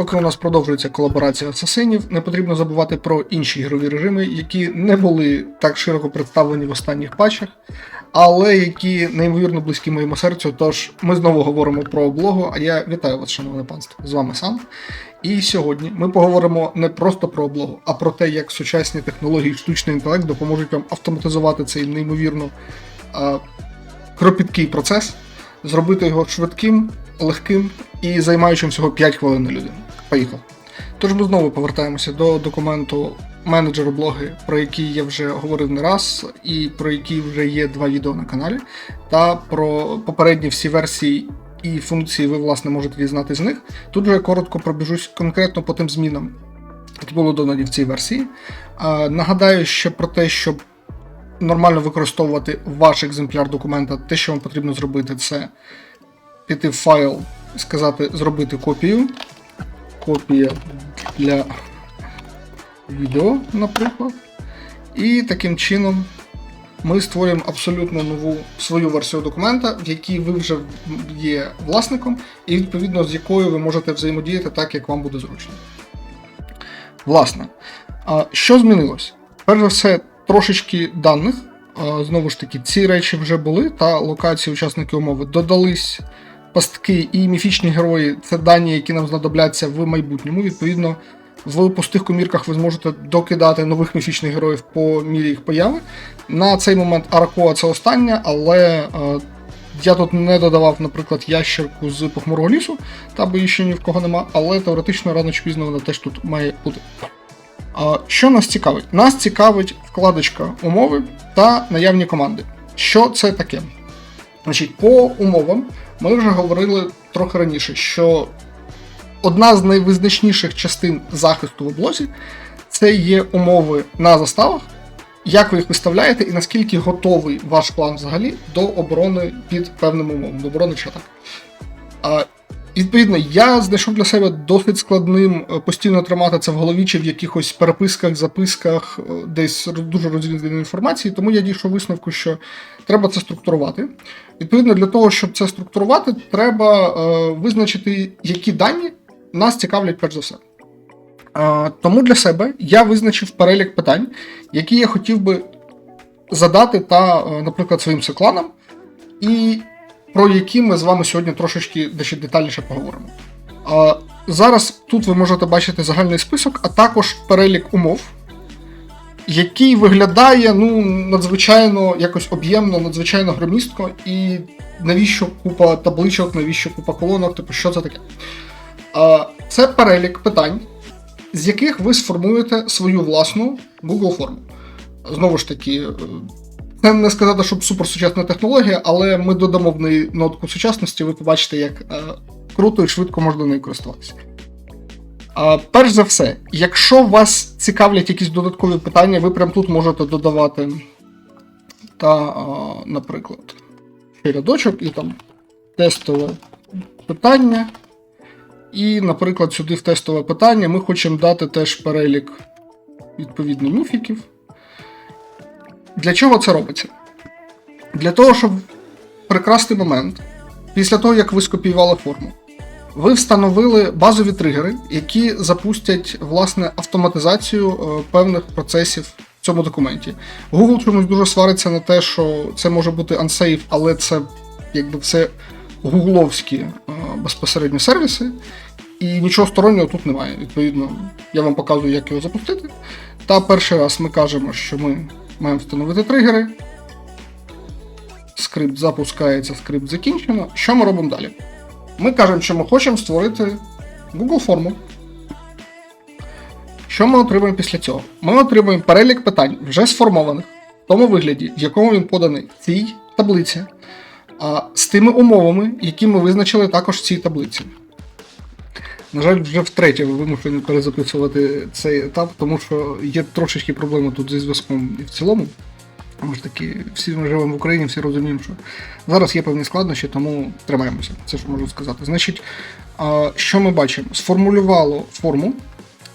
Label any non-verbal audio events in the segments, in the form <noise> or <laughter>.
поки у нас продовжується колаборація асасинів, не потрібно забувати про інші ігрові режими, які не були так широко представлені в останніх патчах, але які неймовірно близькі моєму серцю. Тож ми знову говоримо про облогу. А я вітаю вас, шановне панство. З вами сам. І сьогодні ми поговоримо не просто про облогу, а про те, як сучасні технології штучний інтелект допоможуть вам автоматизувати цей неймовірно а, кропіткий процес, зробити його швидким, легким і займаючим всього 5 хвилин на людину. Поїхав. Тож ми знову повертаємося до документу менеджеру блоги, про який я вже говорив не раз, і про який вже є два відео на каналі, та про попередні всі версії і функції ви, власне, можете дізнати з них. Тут же я коротко пробіжусь конкретно по тим змінам, які були додані в цій версії. А, Нагадаю ще про те, щоб нормально використовувати ваш екземпляр документа, те, що вам потрібно зробити, це піти в файл сказати зробити копію. Копія для відео, наприклад. І таким чином ми створюємо абсолютно нову свою версію документа, в якій ви вже є власником, і відповідно з якою ви можете взаємодіяти так, як вам буде зручно. Власне, що змінилось? Перш за все, трошечки даних. Знову ж таки, ці речі вже були, та локації учасники умови додались пастки і міфічні герої це дані, які нам знадобляться в майбутньому. Відповідно, в пустих комірках ви зможете докидати нових міфічних героїв по мірі їх появи. На цей момент Аракоа це остання, але е, я тут не додавав, наприклад, ящерку з похмурого лісу, та бо її ще ні в кого нема, але теоретично рано чи пізно вона теж тут має бути. А, Що нас цікавить? Нас цікавить вкладочка умови та наявні команди. Що це таке? Значить, по умовам ми вже говорили трохи раніше, що одна з найвизначніших частин захисту в облозі це є умови на заставах, як ви їх виставляєте і наскільки готовий ваш план взагалі до оборони під певним умовом, до оборони чи атак. Відповідно, я знайшов для себе досить складним е, постійно тримати це в голові чи в якихось переписках, записках, е, десь дуже розвідуваної інформації, тому я дійшов висновку, що треба це структурувати. Відповідно, для того, щоб це структурувати, треба е, визначити, які дані нас цікавлять перш за все. Е, тому для себе я визначив перелік питань, які я хотів би задати та, е, наприклад, своїм сокланам, і про які ми з вами сьогодні трошечки дещо детальніше поговоримо. Зараз тут ви можете бачити загальний список, а також перелік умов, який виглядає ну, надзвичайно якось об'ємно, надзвичайно громістко, і навіщо купа табличок, навіщо купа колонок, типу, що це таке? Це перелік питань, з яких ви сформуєте свою власну Google форму. Знову ж таки, е, не сказати, щоб суперсучасна технологія, але ми додамо в неї нотку сучасності, ви побачите, як е, круто і швидко можна нею користуватися. Перш за все, якщо вас цікавлять якісь додаткові питання, ви прямо тут можете додавати та, а, наприклад, рядочок і там тестове питання. І, наприклад, сюди в тестове питання ми хочемо дати теж перелік відповідно міфіків. Для чого це робиться? Для того, щоб прекрасний момент, після того, як ви скопіювали форму, ви встановили базові тригери, які запустять власне автоматизацію е, певних процесів в цьому документі. Google чомусь дуже свариться на те, що це може бути unsafe, але це якби все гугловські е, безпосередньо сервіси, і нічого стороннього тут немає. Відповідно, я вам показую, як його запустити. Та перший раз ми кажемо, що ми маємо встановити тригери. Скрипт запускається, скрипт закінчено. Що ми робимо далі? Ми кажемо, що ми хочемо створити Google форму. Що ми отримаємо після цього? Ми отримаємо перелік питань, вже сформованих, в тому вигляді, в якому він поданий в цій таблиці, з тими умовами, які ми визначили також в цій таблиці. На жаль, вже втретє ви вимушені перезаписувати цей етап, тому що є трошечки проблеми тут зі зв'язком і в цілому. Тому ж таки, всі ми живемо в Україні, всі розуміємо, що зараз є певні складнощі, тому тримаємося. Це що можу сказати. Значить, що ми бачимо? Сформулювало форму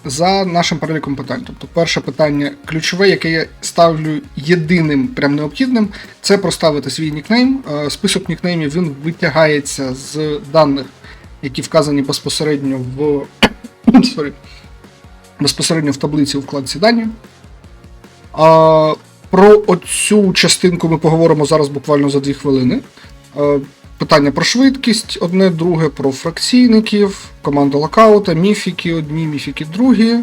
за нашим переліком питань. Тобто, перше питання ключове, яке я ставлю єдиним прям необхідним, це проставити свій нікнейм. Е, Список нікнеймів він витягається з даних, які вказані безпосередньо в Sorry. безпосередньо в таблиці у вкладці дані. А, про оцю частинку ми поговоримо зараз буквально за 2 хвилини. А, питання про швидкість, одне, друге, про фракційників, команда локаута, міфіки одні, міфіки другі.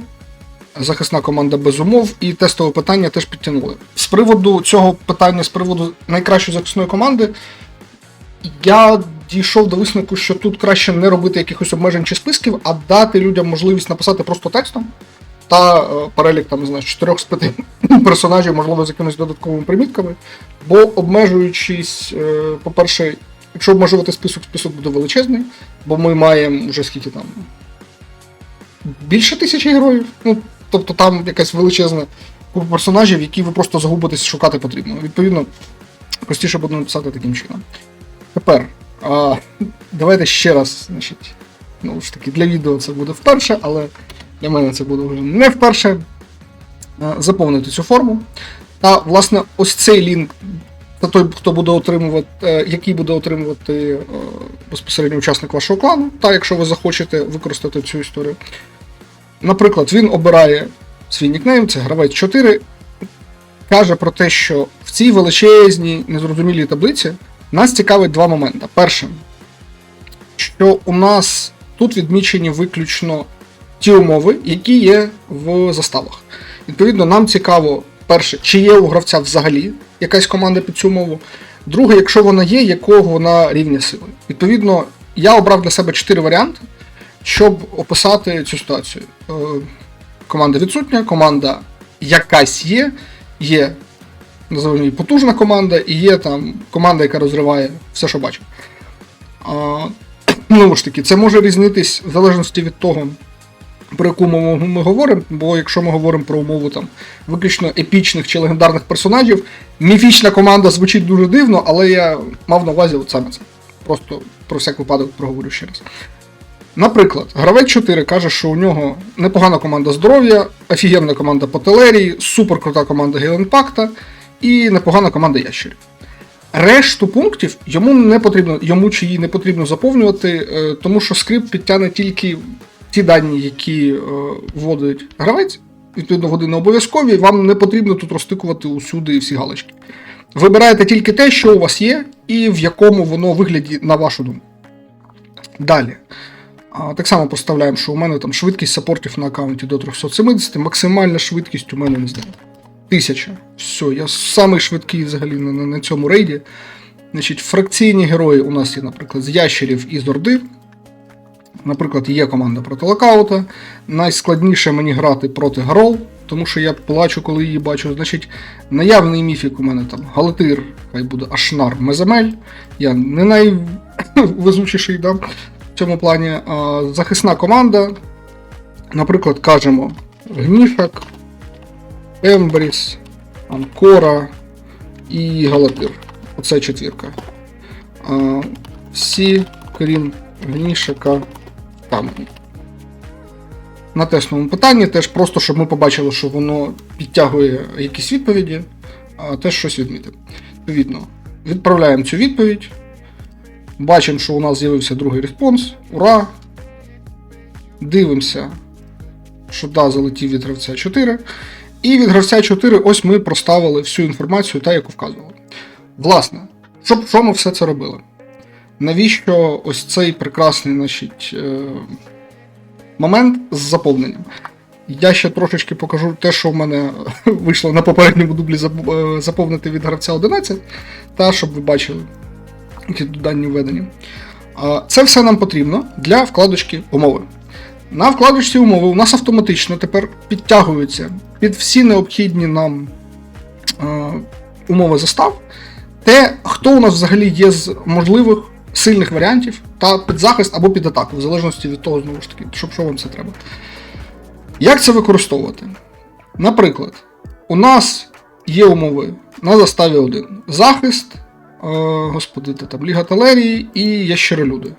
Захисна команда без умов і тестове питання теж підтягнули. З приводу цього питання, з приводу найкращої захисної команди, я дійшов до висновку, що тут краще не робити якихось обмежень чи списків, а дати людям можливість написати просто текстом та е, перелік там, не знаю, чотирьох з п'яти <laughs> персонажів, можливо, з якимись додатковими примітками. Бо обмежуючись, е, по-перше, якщо обмежувати список, список буде величезний, бо ми маємо вже скільки там. Більше тисячі героїв. Ну, тобто там якась величезна купа персонажів, які ви просто загубитесь, шукати потрібно. Відповідно, простіше буде написати таким чином. Тепер, а, давайте ще раз, значить, ну ж таки, для відео це буде вперше, але для мене це буде вже не вперше. а, Заповнити цю форму. Та, власне, ось цей лінк це той, хто буде отримувати, е, який буде отримувати е, безпосередньо учасник вашого клану, та якщо ви захочете використати цю історію. Наприклад, він обирає свій нікнейм, це гравець 4, каже про те, що в цій величезній незрозумілій таблиці нас цікавить два моменти. Перше, що у нас тут відмічені виключно ті умови, які є в заставах. Відповідно, нам цікаво, перше, чи є у гравця взагалі якась команда під цю умову. Друге, якщо вона є, якого вона рівня сили. Відповідно, я обрав для себе чотири варіанти, щоб описати цю ситуацію. Е, Команда відсутня, команда якась є, є називаємо її потужна команда, і є там команда, яка розриває все, що бачить. <clears throat> Знову ж таки, це може різнитись в залежності від того, про яку мову ми говоримо, бо якщо ми говоримо про умову там виключно епічних чи легендарних персонажів, міфічна команда звучить дуже дивно, але я мав на увазі от саме це. Просто про всяк випадок проговорю ще раз. Наприклад, гравець 4 каже, що у нього непогана команда здоров'я, офігенна команда по телерії, суперкрута команда Геленпакта і непогана команда ящерів. Решту пунктів йому не потрібно, йому чи їй не потрібно заповнювати, е, тому що скрипт підтягне тільки ті дані, які е, вводить гравець. Відповідно, вони не обов'язкові, вам не потрібно тут розтикувати усюди всі галочки. Вибираєте тільки те, що у вас є, і в якому воно вигляді, на вашу думку. Далі. Так само поставляємо, що у мене там швидкість саппортів на аккаунті до 370, максимальна швидкість у мене не знаю. 1000. Все, я самий швидкий взагалі на, на, цьому рейді. Значить, фракційні герої у нас є, наприклад, з ящерів і з Орди. Наприклад, є команда проти локаута. Найскладніше мені грати проти Грол, тому що я плачу, коли її бачу. Значить, наявний міфік у мене там Галатир, хай буде Ашнар Меземель. Я не найвезучіший да, в цьому плані. А, захисна команда. Наприклад, кажемо Гнішак, Ембріс, Анкора і Галатир. Оце четвірка. А, всі, крім Гнішака, там. На тестовому питанні теж просто, щоб ми побачили, що воно підтягує якісь відповіді, а теж щось відмітимо. Відповідно, відправляємо цю відповідь. Бачимо, що у нас з'явився другий респонс. Ура! Дивимося, що да, залетів від гравця 4. І від гравця 4 ось ми проставили всю інформацію, та яку вказували. Власне, щоб що ми все це робили? Навіщо ось цей прекрасний значить, е, момент з заповненням? Я ще трошечки покажу те, що в мене <laughs> вийшло на попередньому дублі е, заповнити від гравця 11, та щоб ви бачили, тут дані введені. Це все нам потрібно для вкладочки умови. На вкладочці умови у нас автоматично тепер підтягуються під всі необхідні нам е, умови застав. Те, хто у нас взагалі є з можливих сильних варіантів та під захист або під атаку, в залежності від того, знову ж таки, щоб що вам це треба. Як це використовувати? Наприклад, у нас є умови на заставі 1. Захист, е, господи, там, Ліга Талерії і ящеролюди.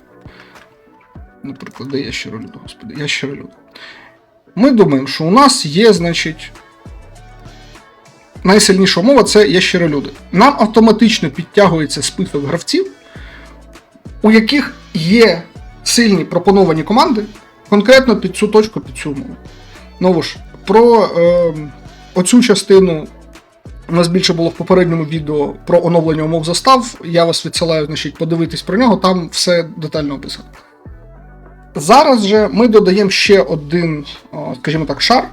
Наприклад, де ящеролюди, господи, ящеролюди. Ми думаємо, що у нас є, значить, найсильніша умова це ящеролюди. Нам автоматично підтягується список гравців, у яких є сильні пропоновані команди, конкретно під цю точку, під цю умову. Знову ж, про е, оцю частину у нас більше було в попередньому відео про оновлення умов застав. Я вас відсилаю, значить, подивитись про нього, там все детально описано. Зараз же ми додаємо ще один, скажімо так, шар,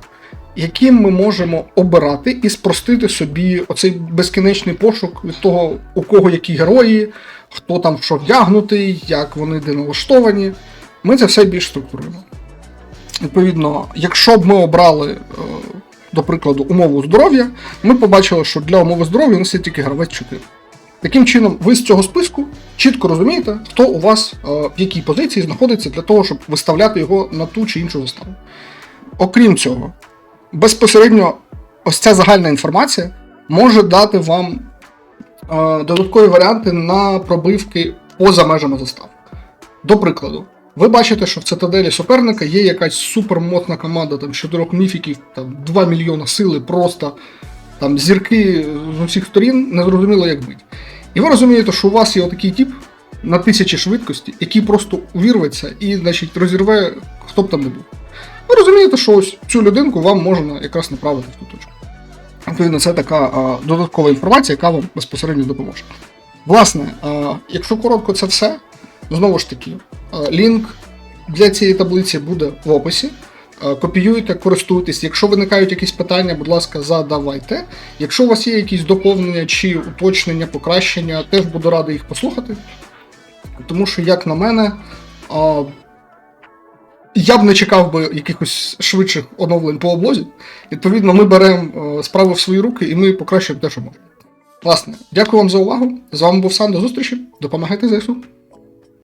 яким ми можемо обирати і спростити собі оцей безкінечний пошук від того, у кого які герої, хто там що вдягнутий, як вони де налаштовані. Ми це все більш структуруємо. Відповідно, якщо б ми обрали, е, до прикладу, умову здоров'я, ми побачили, що для умови здоров'я у нас є тільки гравець 4. Таким чином, ви з цього списку чітко розумієте, хто у вас е, в якій позиції знаходиться для того, щоб виставляти його на ту чи іншу заставу. Окрім цього, безпосередньо ось ця загальна інформація може дати вам е, додаткові варіанти на пробивки поза межами застав. До прикладу, ви бачите, що в цитаделі суперника є якась супермотна команда там, з чотирьох міфіків, там 2 мільйона сили, просто там зірки з усіх сторін, незрозуміло як бить. І ви розумієте, що у вас є отакий тип на тисячі швидкості, який просто увірветься і значить, розірве, хто б там не був. Ви розумієте, що ось цю людинку вам можна якраз направити в ту точку. Відповідно, це така а, додаткова інформація, яка вам безпосередньо допоможе. Власне, а, якщо коротко, це все. Знову ж таки, а, лінк для цієї таблиці буде в описі. Е, Копіюйте, користуйтесь. Якщо виникають якісь питання, будь ласка, задавайте. Якщо у вас є якісь доповнення чи уточнення, покращення, теж буду радий їх послухати. Тому що, як на мене, я б не чекав би якихось швидших оновлень по облозі. Відповідно, ми беремо е, справи в свої руки і ми покращуємо те, що можемо. Власне, дякую вам за увагу. З вами був Сан, до зустрічі. Допомагайте ЗСУ.